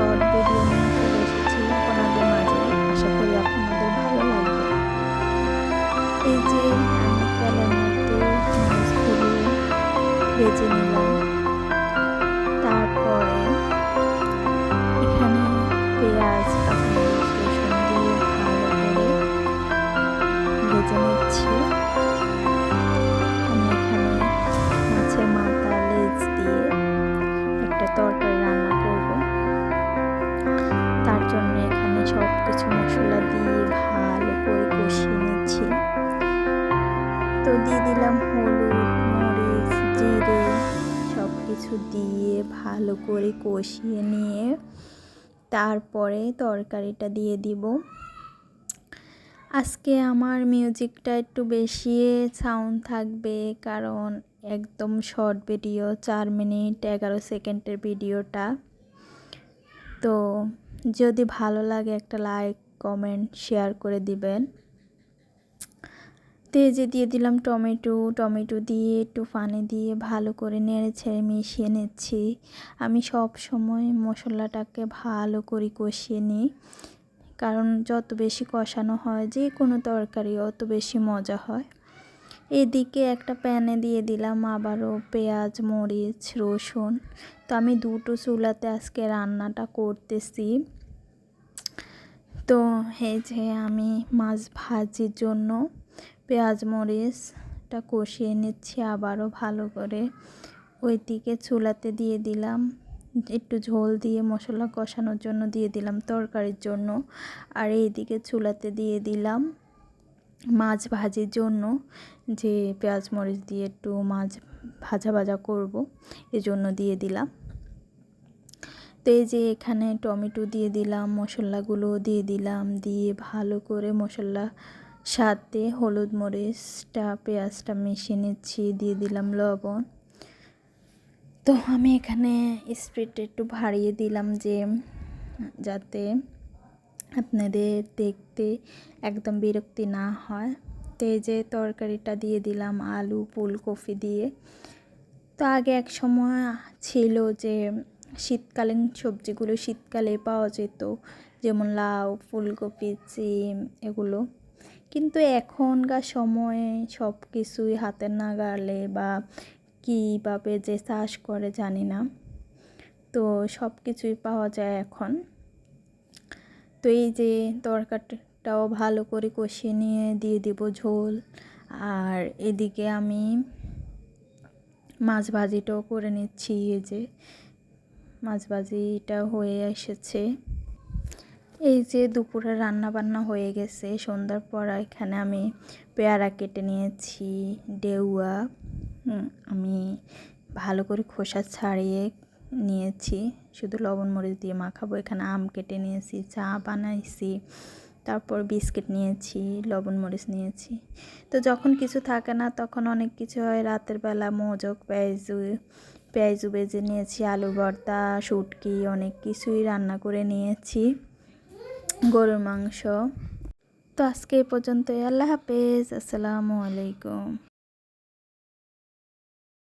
Short video নিয়ে চলে এসেছি আপনাদের মাঝে। আশা করি আপনাদের ভালো লাগবে। এই যে আমি তেলের মধ্যে মাছগুলো ভেজে নিলাম। জন্য এখানে সব কিছু মশলা দিয়ে ভালো করে কষিয়ে নিচ্ছি। তো দিয়ে দিলাম হলুদ, মরিচ, জিরে সব কিছু দিয়ে ভালো করে কষিয়ে নিয়ে তারপরে তরকারিটা দিয়ে দিব। আজকে আমার মিউজিকটা একটু বেশি সাউন্ড থাকবে কারণ একদম শর্ট ভিডিও, চার মিনিট এগারো সেকেন্ডের ভিডিওটা। তো যদি ভালো লাগে একটা লাইক কমেন্ট শেয়ার করে দিবেন। তেজে দিয়ে দিলাম টমেটো টমেটো দিয়ে একটু পানি দিয়ে ভালো করে নেড়ে ছেড়ে মিশিয়ে নিচ্ছি। আমি সব সময় মশলাটাকে ভালো করে কষিয়ে নিই, কারণ যত বেশি কষানো হয় যে কোনো তরকারি অত বেশি মজা হয়। এদিকে একটা প্যানে দিয়ে দিলাম আবারও পেঁয়াজ, মরিচ, রসুন। তো আমি দুটো চুলাতে আজকে রান্নাটা করতেছি। তো এই যে আমি মাছ ভাজির জন্য পেঁয়াজ, মরিচটা কষিয়ে নিচ্ছি আবারও ভালো করে। ওই দিকে চুলাতে দিয়ে দিলাম একটু ঝোল দিয়ে মশলা কষানোর জন্য দিয়ে দিলাম তরকারির জন্য। আর এইদিকে চুলাতে দিয়ে দিলাম মাছ ভাজির জন্য যে পেঁয়াজ মরিচ দিয়ে একটু মাছ ভাজা ভাজা করব, এজন্য দিয়ে দিলাম। তো এই যে এখানে টমেটো দিয়ে দিলাম, মশলাগুলো দিয়ে দিলাম, দিয়ে ভালো করে মশলা সাথে হলুদ মরিচটা, পেঁয়াজটা মিশিয়ে নিচ্ছি, দিয়ে দিলাম লবণ। তো আমি এখানে স্পিডটা একটু বাড়িয়ে দিলাম যে যাতে আপনাদের দেখতে একদম বিরক্তি না হয়। তো এই যে তরকারিটা দিয়ে দিলাম, আলু, ফুলকপি দিয়ে। তো আগে এক সময় ছিল যে শীতকালীন সবজিগুলো শীতকালে পাওয়া যেত, যেমন লাউ, ফুলকপি সিম এগুলো। কিন্তু এখনকার সময়ে সব কিছুই হাতের নাগালে বা কীভাবে যে চাষ করে জানি না। তো সব কিছুই পাওয়া যায় এখন। তো এই যে তরকারিটাও ভালো করে কষিয়ে নিয়ে দিয়ে দিব ঝোল। আর এদিকে আমি মাছ ভাজিটাও করে নিচ্ছি, এই যে মাছ ভাজিটা হয়ে এসেছে। এই যে দুপুরে রান্না বান্না হয়ে গেছে, সন্ধ্যার পর এখানে আমি পেয়ারা কেটে নিয়েছি, ডেউয়া আমি ভালো করে খোসা ছাড়িয়ে নিয়েছি। শুধু লবণ, মরিচ দিয়ে মাখাবো। এখানে আম কেটে নিয়েছি, চা বানাইছি, তারপর বিস্কিট নিয়েছি, লবণ, মরিচ নিয়েছি। তো যখন কিছু থাকে না, তখন অনেক কিছু হয়। রাতের বেলা মোজক, পেঁয়াজু পেঁয়াজু বেজে নিয়েছি, আলু ভর্তা, শুটকি, অনেক কিছুই রান্না করে নিয়েছি। গরুর মাংস। তো আজকে এই পর্যন্ত আল্লাহ হাফেজ। আসসালামু আলাইকুম।